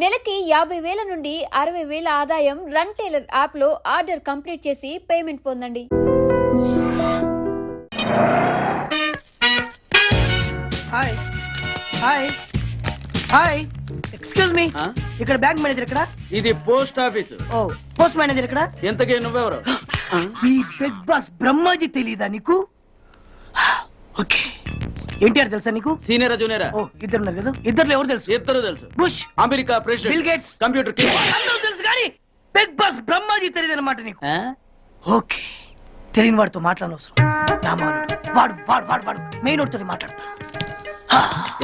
నెలకి యాభై వేల నుండి అరవై వేల ఆదాయం రన్ టైలర్ యాప్లో ఆర్డర్ కంప్లీట్ చేసి పేమెంట్ పొందండి. Hi. Hi. Hi. Excuse me ఆ? ఇక్కడ బ్యాంక్ మేనేజర్ ఇక్కడ ఇది పోస్ట్ ఆఫీస్. ఓ పోస్ట్ మేనేజర్ ఇక్కడ ఎంతకీ నువ్వెవరు? ఈ బిగ్ బాస్ బ్రహ్మాజీ తెలీదా నీకు? ఓకే. ఎన్టీఆర్ తెలుసా నీకు? సీనియరా జూనియరా? ఓ ఇద్దరు ఉన్నారు కదా? ఇద్దరు ఎవరు తెలుసు? ఇద్దరు తెలుసు. Bush! America Bill president Gates! Computer king. అందరూ తెలుసు కానీ బిగ్ బాస్ బ్రహ్మాజీ తెలియదు అనమాట నీకు ఓకే. తెలియని వాడితో మాట్లాడనవసరం. రామానుడు వాడు వాడు వాడు వాడు. మెయిన్ వాడితో మాట్లాడతా.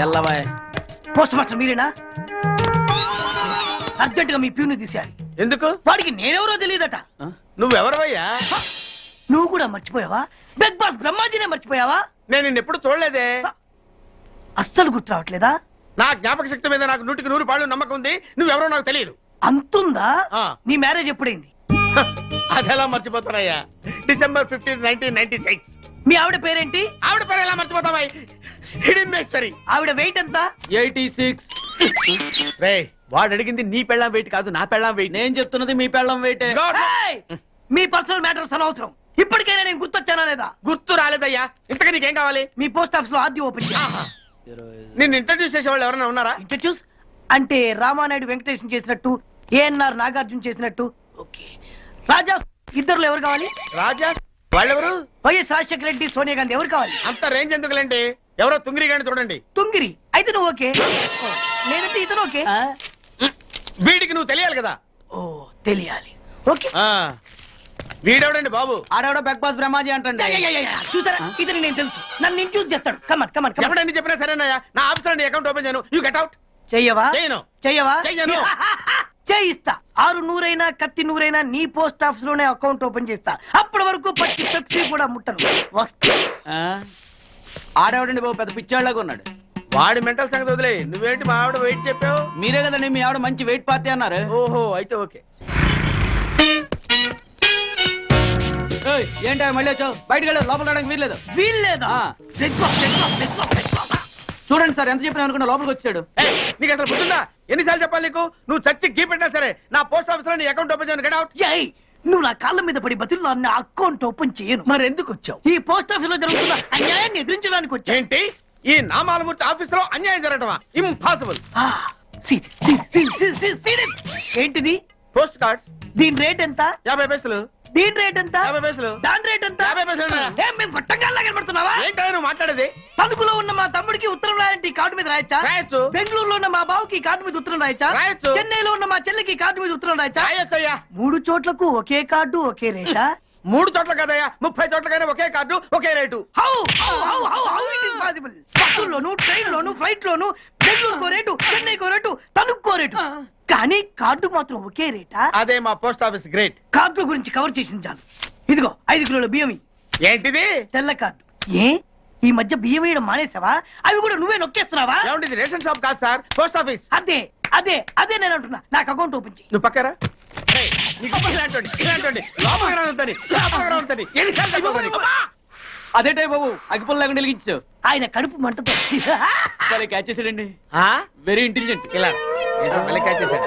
ఎల్లవాయ్ పోస్ట్ మాస్టర్ మీరేనా? అర్జెంట్గా మీ ప్యూని తీసేయాలి. ఎందుకు? వాడికి నేనెవరో తెలియదట. నువ్వెవరవయ్యా? నువ్వు కూడా మర్చిపోయావా? బిగ్ బాస్ బ్రహ్మాజీనే మర్చిపోయావా? నేను నిన్ను ఎప్పుడు చూడలేదే. అస్సలు గుర్తు రావట్లేదా? నా జ్ఞాపక శక్తి మీద నాకు నూటికి నూరు పాళ్ళు నమ్మకం ఉంది. నువ్వెవరో నాకు తెలియదు. అంతుందా? ఆ. నీ మ్యారేజ్ ఎప్పుడైంది? అదెలా మర్చిపోతానయ్యా? December fifteen nineteen ninety six. మీ ఆవిడ పేరేంటి? ఆవిడ పేరు ఎలా మర్చిపోతావా హిడెన్ మేస్టరీ. ఆవిడ వెయిట్ ఎంత? Eighty six. రే వాడు అడిగింది నీ పెళ్ళాం వెయిట్ కాదు నా పెళ్ళాం వెయిట్ నేను చెప్తున్నది మీ పెళ్ళం వెయిటే ఏయ్! మీ పర్సనల్ మ్యాటర్స్ అనవసరం. ఇప్పటికైనా నేను గుర్తొచ్చానా లేదా? గుర్తు రాలేదయ్యా. ఇంతగా నీకేం కావాలి? మీ పోస్ట్ ఆఫీస్లో ఆద్యం ఓపెన్. నిన్ను ఇంట్రడ్యూస్ చేసే వాళ్ళు ఎవరైనా ఉన్నారా? ఇంట్రడ్యూస్? అంటే రామానాయుడు వెంకటేశం చేసినట్టు ఏఎన్ఆర్ నాగార్జున చేసినట్టు. ఓకే. రాజా ఇద్దరులో ఎవరు కావాలి? రాజా వాళ్ళెవరు? వైఎస్ రాజశేఖర రెడ్డి సోనియా గాంధీ ఎవరు కావాలి? అంత రేంజ్ ఎందుకులేండి? ఎవరో తుంగిరి గాని చూడండి. తుంగిరి. అయితే నువ్వు ఓకే. నేనైతే ఇతను ఓకే. వీడికి నువ్వు తెలియాలి కదా? ఓ తెలియాలి. ఓకే. ఆ. వీడెవడండి బాబు? ఆడవిడ బిగ్ బాస్ బ్రహ్మాజీ అంటండి. చూసారా? ఇతను నేను తెలుసు. నన్ను నేను చూసి చేస్తాడు కమన్ కమన్ ఎవడండి చెప్పినా సరేనయ్యా? నా ఆఫీస్లో అకౌంట్ ఓపెన్ చేయను. యూ గెట్ అవుట్ చెయ్యవా? చేయను. చెయ్యవా? చెయ్యను. చేయిస్తా. ఆరు నూరైనా కత్తి నూరైనా నీ పోస్ట్ ఆఫీస్లోనే అకౌంట్ ఓపెన్ చేస్తా. అప్పటి వరకు పచ్చి పెప్సీ కూడా ముట్టను. వస్తా. ఆ? ఆడవిడండి బాబు? పెద్ద పిచ్చాళ్ళగా ఉన్నాడు. వాడి మెంటల్ సంగతి వదిలే నువ్వేంటి మా ఆవిడ వెయిట్ చెప్పావు? మీరే కదండి మీ ఆవిడ మంచి వెయిట్ పార్టీ అన్నారు. ఓహో అయితే ఓకే. ఏంటా మళ్ళీ వచ్చావు బయటకు వెళ్ళదు లోపల రావడానికి వీల్లేదు వీల్లేదా. చూడండి సార్ ఎంత చెప్పినా అనుకున్నా లోపలికి వచ్చాడు నీకు అసలు గుర్తుందా ఎన్నిసార్లు చెప్పాలి నీకు నువ్వు చచ్చి గీ పెట్టినా సరే నా పోస్ట్ ఆఫీస్లో నీ అకౌంట్ ఓపెన్ చేయను ఏయ్, నువ్వు నా కాళ్ళ మీద పడి బతులు నా అకౌంట్ ఓపెన్ చేయను మరి ఎందుకు వచ్చావు ఈ పోస్ట్ ఆఫీస్లో జరుగుతున్న అన్యాయాన్ని ఎదిరించడానికి వచ్చా ఏంటి ఈ నామాలమూర్తి ఆఫీస్లో అన్యాయం జరగటమా ఇంపాసిబుల్. ఏంటిది పోస్ట్ కార్డ్స్ దీని రేట్ ఎంత యాభై పైసలు దీని రేట్ ఎంత? యాభై పైసలు. దాని రేట్ ఎంత? యాభై పైసలు. ఏం మేము గొట్టంగా కనబడుతున్నావా? ఏంటో నువ్వు మాట్లాడేది? తణుకులో ఉన్న మా తమ్ముడికి ఉత్తరం రాయంటే కార్డు మీద రాయచ్చా? రాయొచ్చు. బెంగళూరులో ఉన్న మా బావుకి కార్డు మీద ఉత్తరం రాయచ్చా? రాయొచ్చు. చెన్నైలో ఉన్న మా చెల్లికి కార్డు మీద ఉత్తరం రాయచ్చా? రాయొచ్చయ్యా మూడు చోట్లకు ఒకే కార్డు ఒకే రేటా? మూడు చోట్ల కదయ్యా ముప్పై చోట్లకైనా ఒకే card okay rate. How how how how how it is possible బస్సుల్లోను train లోను ఫ్లైట్ లోను బెంగళూరుకో రేటు చెన్నైకో రేటు తణుక్కో రేటు కానీ కార్డు మాత్రం ఒకే రేటా? అదే మా పోస్ట్ ఆఫీస్ గ్రేట్. కార్డు గురించి కవర్ చేసింది చాలు. ఇదిగో ఐదు కిలోల బియ్యం ఇయ్యి. ఏంటిది? తెల్ల కార్డు. ఏ? ఈ మధ్య బియ్యం వేయడం మానేసావా? అవి కూడా నువ్వే నొక్కేస్తున్నావా? ఏమండి ఇది రేషన్ షాప్ కాదు సార్ పోస్ట్ ఆఫీస్. అదే అదే అదే నేను అంటున్నా. నాకు అకౌంట్ ఓపెన్ చేయి. నువ్వు పక్కరా? ఏయ్, నీకు ఇలాంటోడి, ఇలాంటోడి. లోపలికి రావద్దని, లోపలికి రావద్దని. ఎన్నిసార్లు చెప్పాలి నీకు? అదేటే బాబు అగ్గిపుల్ల లేకుండా వెలిగించావు ఆయన కడుపు మంటతో. సరే క్యాచ్ చేసాడండి? వెరీ ఇంటెలిజెంట్ ఇలా. ఏదో మళ్ళీ catch చేశాడు.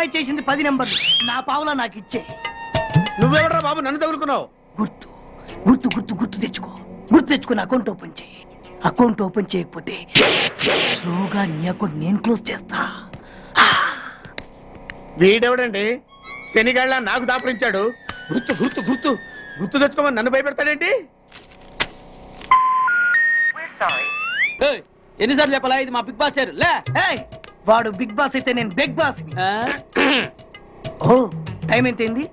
చేసింది పది నెంబర్లు. నా పావులా నాకు ఇచ్చే. నువ్వెవడరా బాబు? నన్ను తగులుకున్నావు. గుర్తు. గుర్తు గుర్తు గుర్తు తెచ్చుకో. గుర్తు తెచ్చుకుని అకౌంట్ ఓపెన్ చేయి. అకౌంట్ ఓపెన్ చేయకపోతే స్లోగా నీ అకౌంట్ నేను క్లోజ్ చేస్తా. వీడెవడండి? శనిగాళ్ళ నాకు దాపరించాడు. గుర్తు గుర్తు గుర్తు. గుర్తు తెచ్చుకోమని నన్ను భయపెడతాడేంటి? ఏయ్, ఎన్నిసార్లు చెప్పాలా? ఇది మా బిగ్ బాస్ సార్ లే ఏయ్, వాడు బిగ్ బాస్ అయితే నేను బిగ్ బాస్? ఓ టైం ఎంత అయింది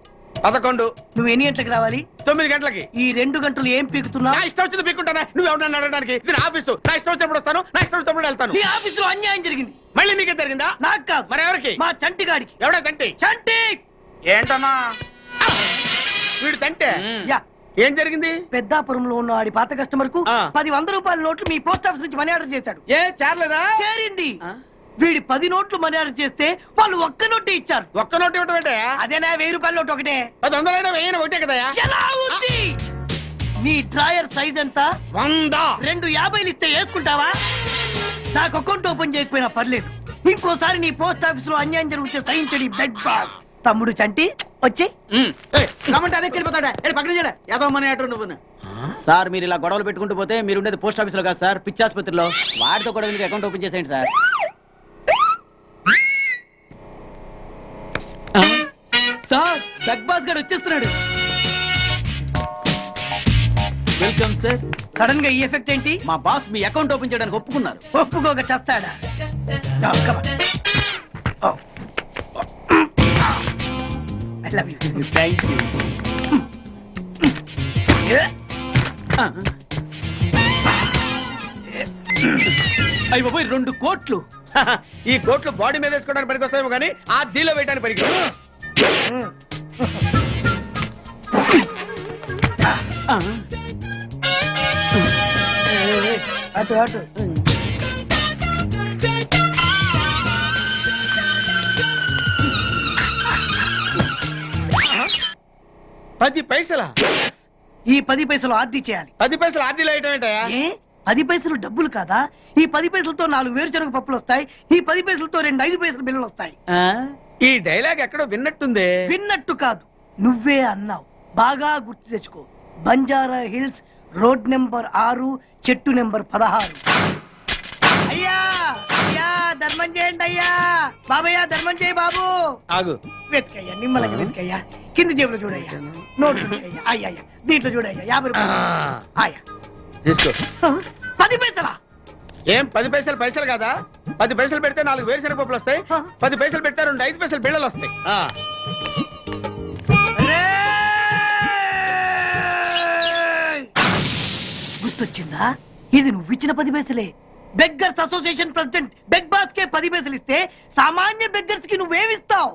పదకొండు. నువ్వు ఎన్ని గంటలకు రావాలి? తొమ్మిది గంటలకి. ఈ రెండు గంటలు ఏం నా పీకుతున్నావు ఇష్టం వచ్చింది పీక్కుంటానా. నువ్వు ఎవరన్నా అడగడానికి? ఇది ఆఫీసు నా ఇష్టం వచ్చినప్పుడు వస్తాను నా ఇష్టం వచ్చినప్పుడు వెళ్తాను. నీ ఆఫీసులో అన్యాయం జరిగింది. మళ్ళీ నీకే జరిగిందా? నాకు కాదు. మరి ఎవరికి? మా చంటి గాడికి ఎవడా తంటి చంటి! ఏంటన్నా వీడు తంటే యా. ఏం జరిగింది? పెద్దాపురంలో ఉన్న వాడి పాత కస్టమర్కు. పది వంద రూపాయల నోట్లు మీ పోస్ట్ ఆఫీస్ నుంచి మనీ ఆర్డర్ చేశాడు. ఏ చేరలేదా? చేరింది? వీడి పది నోట్లు ఆర్డర్ చేస్తే వాళ్ళు ఒక్క నోటే ఇచ్చారు. ఒక్క నోటు ఇవ్వటం ఏంటే అదేనా వెయ్యి రూపాయల నోట్ ఒకటే? పది వందలైనా వెయ్యిన ఒకటే కదయా ఎలా ఉంది? నీ డ్రాయర్ సైజ్ ఎంత? వంద. రెండు యాభైలు ఇస్తే వేసుకుంటావా? నాకు అకౌంట్ ఓపెన్ చేయకపోయినా పర్లేదు. ఇంకోసారి నీ పోస్ట్ ఆఫీస్లో అన్యాయం జరిగితే సహించడి బెడ్ బాస్. తమ్ముడు చంటి వచ్చి. రమ్మంటే అదే వెళ్ళిపోతాడా? పక్కన చేయలే ఏదో మనీ నువ్వు సార్ మీరు ఇలా గొడవలు పెట్టుకుంటూ పోతే మీరు ఉండేది పోస్ట్ ఆఫీస్లో కాదు సార్ పిచ్చి ఆసుపత్రిలో. వాడితో కూడా మీకు అకౌంట్ ఓపెన్ చేసేయండి సార్? సార్ బగ్ బాస్ గారు వచ్చేస్తున్నాడు. వెల్కమ్ సార్ సడన్గా ఈ ఎఫెక్ట్ ఏంటి? మా బాస్ మీ అకౌంట్ ఓపెన్ చేయడానికి ఒప్పుకున్నారు. ఒప్పుకోక చస్తాడా? on. Oh. Thank you Yeah. అయ్యి బాబోయ్ రెండు కోట్లు. ఈ కోట్లు బాడీ మీద వేసుకోవడానికి పనికి వస్తాయేమో కానీ ఆ దీలో వేయడానికి పనికి. ఆ. అటు అటు పది పైసలా? ఈ పది పైసలు ఆర్డీ చేయాలి పది పైసలు ఆ దీలో వేయటం ఏంటయా ఏ? పది పైసలు డబ్బులు కాదా? ఈ పది పైసలతో నాలుగు వేరుశనగ పప్పులు వస్తాయి. ఈ పది పైసలతో రెండు ఐదు పైసలు బిల్లులు వస్తాయి? ఈ డైలాగ్ ఎక్కడో విన్నట్టుంది. విన్నట్టు కాదు నువ్వే అన్నావు. బాగా గుర్తు తెచ్చుకో. బంజారా హిల్స్ రోడ్ నెంబర్ ఆరు చెట్టు నెంబర్ పదహారు. అయ్యా అయ్యా ధర్మం చేయండి అయ్యా. బాబయ్యా ధర్మం చేయి బాబు. ఆగు. వెతికయ్యా నిమ్మలకి వెతికయ్యా. కింది జేబులో చూడయ్యా. నోట్ అయ్యా అయ్యా దీంట్లో చూడయ్యా. యాభై రూపాయలు. తీసుకో. పది పైసలా? ఏం పది పైసలు పైసలు కాదా? పది పైసలు పెడితే నాలుగు వేరుశనగ పప్పులు వస్తాయి. పది పైసలు పెడితే రెండు ఐదు పైసలు బిళ్ళలు వస్తాయి! గుర్తొచ్చిందా? ఇది నువ్వు ఇచ్చిన పది పైసలే. Beggars association president beg boss కే పది పైసలు ఇస్తే సామాన్య బెగ్గర్స్కి నువ్వేమిస్తావు